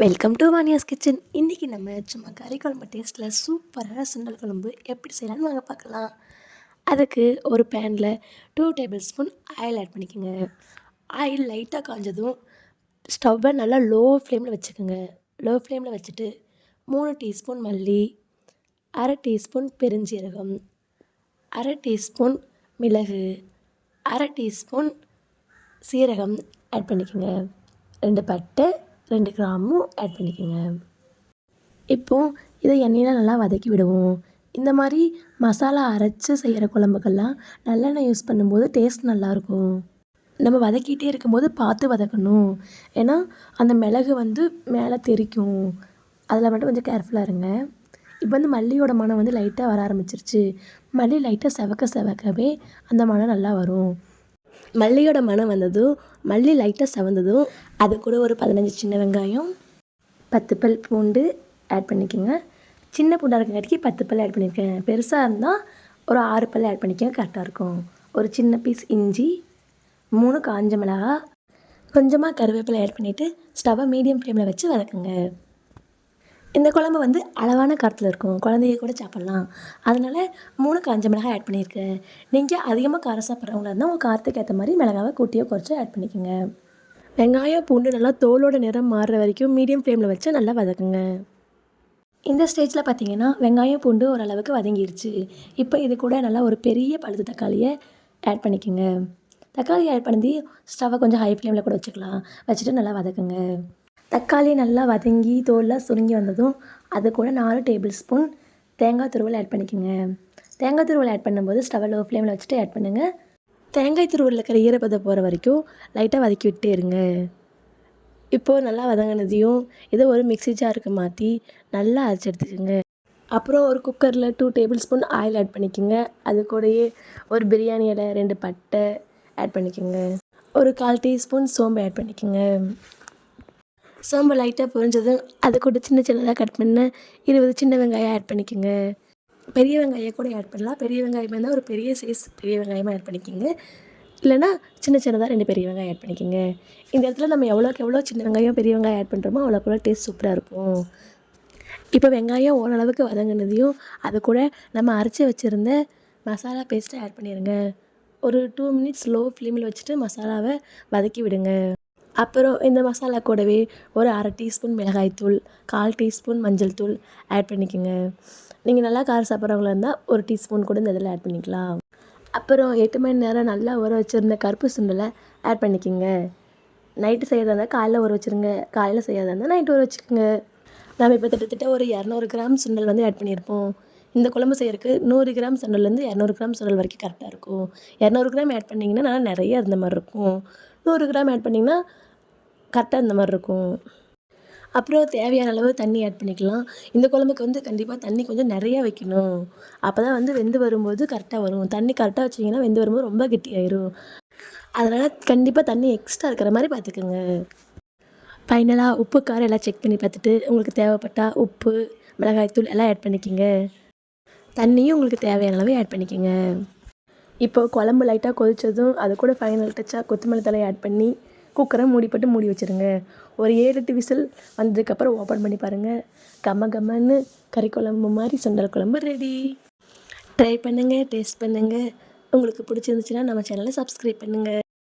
Welcome to வானியாஸ் kitchen இன்றைக்கி நம்ம சும்மா கறி குழம்பு டேஸ்ட்டில் சூப்பரான சுண்டல் குழம்பு எப்படி செய்யலாம்னு வாங்க பார்க்கலாம். அதுக்கு ஒரு பேனில் two tablespoon oil add பண்ணிக்கோங்க. ஆயில் லைட்டாக காஞ்சதும் ஸ்டவ்வை நல்லா லோ ஃப்ளேமில் வச்சுக்கோங்க லோ ஃப்ளேமில் வச்சுட்டு மூணு டீஸ்பூன் மல்லி அரை டீஸ்பூன் பெருஞ்சீரகம் அரை டீஸ்பூன் மிளகு அரை டீஸ்பூன் சீரகம் ஆட் பண்ணிக்கோங்க. ரெண்டு பட்டை ரெண்டு கிராமும் ஆட் பண்ணிக்கோங்க. இப்போது இதை எண்ணெயில் நல்லா வதக்கி விடுவோம். இந்த மாதிரி மசாலா அரைச்சி செய்கிற குழம்புக்கெல்லாம் நல்லெண்ணெய் யூஸ் பண்ணும்போது டேஸ்ட் நல்லாயிருக்கும். நம்ம வதக்கிட்டே இருக்கும்போது பார்த்து வதக்கணும். ஏன்னா அந்த மிளகு வந்து மேலே தெறிக்கும் அதில் மட்டும் கொஞ்சம் கேர்ஃபுல்லாக இருங்க. இப்போ வந்து மல்லியோட மனம் வந்து லைட்டாக வர ஆரம்பிச்சிருச்சு. மல்லி லைட்டாக செவக்க செவக்கவே அந்த மனம் நல்லா வரும். மல்லியோட மனம் வந்ததும் மல்லி லைட்டாக சவந்ததும் அது கூட ஒரு பதினஞ்சு சின்ன வெங்காயம் பத்து பல் பூண்டு ஆட் பண்ணிக்கோங்க. சின்ன பூண்டாக இருக்கங்காட்டிக்கு பத்து பல் ஆட் பண்ணியிருக்கேன் பெருசாக இருந்தால் ஒரு ஆறு பல் ஆட் பண்ணிக்கோங்க கரெக்டாக இருக்கும். ஒரு சின்ன பீஸ் இஞ்சி மூணு காஞ்ச மிளகா கொஞ்சமாக கருவேப்பிலை ஆட் பண்ணிவிட்டு ஸ்டவ்வை மீடியம் ஃப்ளேமில் வச்சு வதக்குங்க. இந்த குழம்பு வந்து அளவான காரத்தில் இருக்கும். குழந்தைய கூட சாப்பிட்லாம். அதனால் மூணு காஞ்ச மிளகாய் ஆட் பண்ணியிருக்கேன் நீங்கள் அதிகமாக காரம் சாப்பிட்றவங்களா இருந்தால் உங்கள் காரத்துக்கு ஏற்ற மாதிரி மிளகாவை கூட்டியோ குறைச்சோ ஆட் பண்ணிக்கோங்க. வெங்காயம் பூண்டு நல்லா தோலோட நிறம் மாறுற வரைக்கும் மீடியம் ஃப்ளேமில் வச்சு நல்லா வதக்குங்க. இந்த ஸ்டேஜில் பார்த்தீங்கன்னா வெங்காயம் பூண்டு ஓரளவுக்கு வதங்கிருச்சு. இப்போ இது கூட நல்லா ஒரு பெரிய பழுத்து தக்காளியை ஆட் பண்ணிக்கோங்க. தக்காளி ஆட் பண்ணி ஸ்டவ்வை கொஞ்சம் ஹை ஃப்ளேமில் கூட வச்சுக்கலாம். வச்சுட்டு நல்லா வதக்குங்க. தக்காளி நல்லா வதங்கி தோல்லாம் சுருங்கி வந்ததும் அது கூட நாலு டேபிள் ஸ்பூன் தேங்காய் துருவல் ஆட் பண்ணிக்கோங்க. தேங்காய் துருவல் ஆட் பண்ணும்போது ஸ்டவ் லோ ஃப்ளேமில் வச்சுட்டு ஆட் பண்ணுங்கள் தேங்காய் துருவலில் இருக்கிற ஈரப்பதம் போகிற வரைக்கும் லைட்டாக வதக்கி விட்டே இருங்க. இப்போது நல்லா வதங்கினதையும் இதை ஒரு மிக்ஸி ஜாருக்கு மாற்றி நல்லா அரைச்சி எடுத்துக்கோங்க. அப்புறம் ஒரு குக்கரில் two tablespoon oil add பண்ணிக்கோங்க. அது கூடயே ஒரு பிரியாணி இலை ரெண்டு பட்டை ஆட் பண்ணிக்கோங்க. ஒரு கால் டீஸ்பூன் சோம்பு ஆட் பண்ணிக்கோங்க. சோம்பு லைட்டாக பொரிஞ்சதும் அது கூட சின்ன சின்னதாக கட் பண்ண இருபது சின்ன வெங்காயம் ஆட் பண்ணிக்கோங்க. பெரிய வெங்காயம் கூட ஆட் பண்ணலாம். பெரிய வெங்காயம் இருந்தால் ஒரு பெரிய சைஸ் பெரிய வெங்காயமாக ஆட் பண்ணிக்கோங்க. இல்லைனா சின்ன சின்னதாக ரெண்டு பெரிய வெங்காயம் ஆட் பண்ணிக்கோங்க. இந்த இடத்துல நம்ம எவ்வளோக்கு எவ்வளோ சின்ன வெங்காயம் பெரிய வெங்காயம் ஆட் பண்ணுறோமோ அவ்வளோக்கு எவ்வளோ டேஸ்ட் சூப்பராக இருக்கும். இப்போ வெங்காயம் ஓரளவுக்கு வதங்கினதையும் அது கூட நம்ம அரைச்சி வச்சுருந்த மசாலா பேஸ்ட்டை ஆட் பண்ணிடுங்க ஒரு டூ மினிட்ஸ் லோ ஃப்ளேமில் வச்சுட்டு மசாலாவை வதக்கி விடுங்க. அப்புறம் இந்த மசாலா கூடவே ஒரு அரை டீஸ்பூன் மிளகாய்த்தூள் கால் டீஸ்பூன் மஞ்சள் தூள் ஆட் பண்ணிக்கோங்க. நீங்கள் நல்லா காரம் சாப்பிட்றவங்களா இருந்தால் ஒரு டீஸ்பூன் கூட இந்த இதில் ஆட் பண்ணிக்கலாம். அப்புறம் எட்டு மணி நேரம் நல்லா ஊற வச்சுருந்த கருப்பு சுண்டலை ஆட் பண்ணிக்கோங்க. நைட்டு செய்யறதா இருந்தால் காலையில் ஊற வச்சுருங்க. காலையில் செய்கிறதா இருந்தால் நைட்டு ஊற வச்சுக்கோங்க. நம்ம இப்போ கிட்டத்தட்ட ஒரு இரநூறு கிராம் சுண்டல் வந்து ஆட் பண்ணியிருப்போம். இந்த குழம்பு செய்யறதுக்கு நூறு கிராம் சுண்டல்லேருந்து இரநூறு கிராம் சுண்டல் வரைக்கும் கரெக்டாக இருக்கும். இரநூறு கிராம் ஆட் பண்ணிங்கன்னா நல்லா நிறைய இருந்த மாதிரி இருக்கும். நூறு கிராம் ஆட் பண்ணிங்கன்னா கரெக்டாக இந்த மாதிரி இருக்கும். அப்புறம் தேவையான அளவு தண்ணி ஆட் பண்ணிக்கலாம். இந்த குழம்புக்கு வந்து கண்டிப்பாக தண்ணி கொஞ்சம் நிறையா வைக்கணும். அப்போ தான் வந்து வெந்து வரும்போது கரெக்டாக வரும். தண்ணி கரெக்டாக வச்சிங்கன்னா வெந்து வரும்போது ரொம்ப கெட்டியாயிரும். அதனால் கண்டிப்பாக தண்ணி எக்ஸ்ட்ரா இருக்கிற மாதிரி பார்த்துக்குங்க. ஃபைனலாக உப்பு காரம் எல்லாம் செக் பண்ணி பார்த்துட்டு உங்களுக்கு தேவைப்பட்டால் உப்பு மிளகாய்த்தூள் எல்லாம் ஆட் பண்ணிக்கோங்க. தண்ணியும் உங்களுக்கு தேவையான அளவு ஆட் பண்ணிக்கோங்க. இப்போ குழம்பு லைட்டாக கொதித்ததும் அது கூட ஃபைனல் டச்சாக கொத்தமல்லி தலை ஆட் பண்ணி குக்கரை மூடி போட்டு மூடி வச்சுருங்க. ஒரு ஏழு எட்டு விசில் வந்ததுக்கப்புறம் ஓப்பன் பண்ணி பாருங்கள் கம்ம கம்மன்னு கறி குழம்பு மாதிரி சுண்டல் குழம்பு ரெடி ட்ரை பண்ணுங்கள் டேஸ்ட் பண்ணுங்கள் உங்களுக்கு பிடிச்சிருந்துச்சின்னா நம்ம சேனலை சப்ஸ்கிரைப் பண்ணுங்கள்